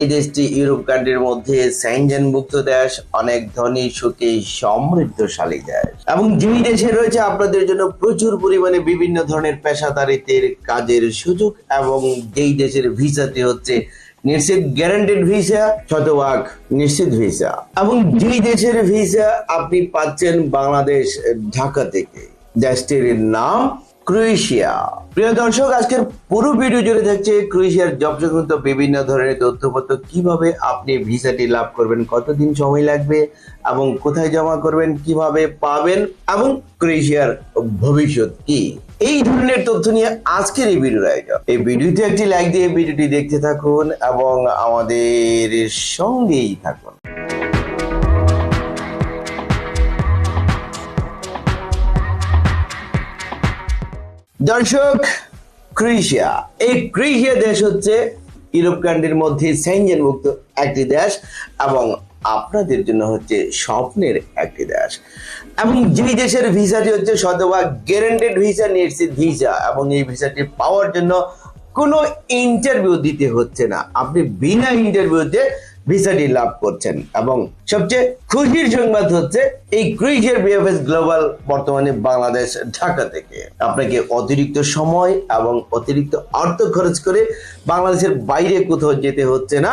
এই দেশটি ইউরোপ কান্ট্রির মধ্যে মুক্ত দেশ, অনেক ধনী, সুখী, সমৃদ্ধশালী দেশ। এবং যেই দেশে রয়েছে, আপনাদের জন্য প্রচুর পরিমাণে বিভিন্ন ধরনের পেশাদারিত্বের কাজের সুযোগ এবং যেই দেশের ভিসাটি হচ্ছে নিশ্চিত গ্যারান্টেড ভিসা শতভাগ নিশ্চিত ভিসা এবং যেই দেশের ভিসা আপনি পাচ্ছেন বাংলাদেশ, ঢাকা থেকে। দেশটির নাম ক্রোয়েশিয়া। প্রিয় দর্শক, আজকের পুরো ভিডিও জুড়ে থাকছে ক্রোয়েশিয়ার জব সংক্রান্ত বিভিন্ন ধরনের তথ্যপত্র। কীভাবে আপনি ভিসাটি লাভ করবেন, কতদিন সময় লাগবে এবং কোথায় জমা করবেন, কীভাবে পাবেন এবং ক্রোয়েশিয়ার ভবিষ্যৎ কি? এই ধরনের তথ্য নিয়ে আজকের এই ভিডিওর আয়োজন। এই ভিডিওতে একটি লাইক দিয়ে ভিডিওটি দেখতে থাকুন এবং আমাদের সঙ্গেই থাকুন। দর্শক, ক্রোয়েশিয়া। এই ক্রোয়েশিয়া দেশ হচ্ছে ইউরোপ কান্ট্রির মধ্যে সেঞ্জেন মুক্ত একটি দেশ এবং আপনাদের জন্য হচ্ছে স্বপ্নের একটি দেশ। এবং যেই দেশের ভিসাটি হচ্ছে শতভাগ গ্যারান্টেড ভিসা নিয়েছে ভিসা এবং এই ভিসাটি পাওয়ার জন্য কোনো ইন্টারভিউ দিতে হচ্ছে না। আপনি বিনা ইন্টারভিউতে ভিসাটি লাভ করছেন। এবং সবচেয়ে খুশির সংবাদ হচ্ছে এই ক্রুইজের বিএফএস গ্লোবাল বর্তমানে বাংলাদেশ, ঢাকা থেকে। আপনাকে অতিরিক্ত সময় এবং অতিরিক্ত অর্থ খরচ করে বাংলাদেশের বাইরে কোথাও যেতে হচ্ছে না।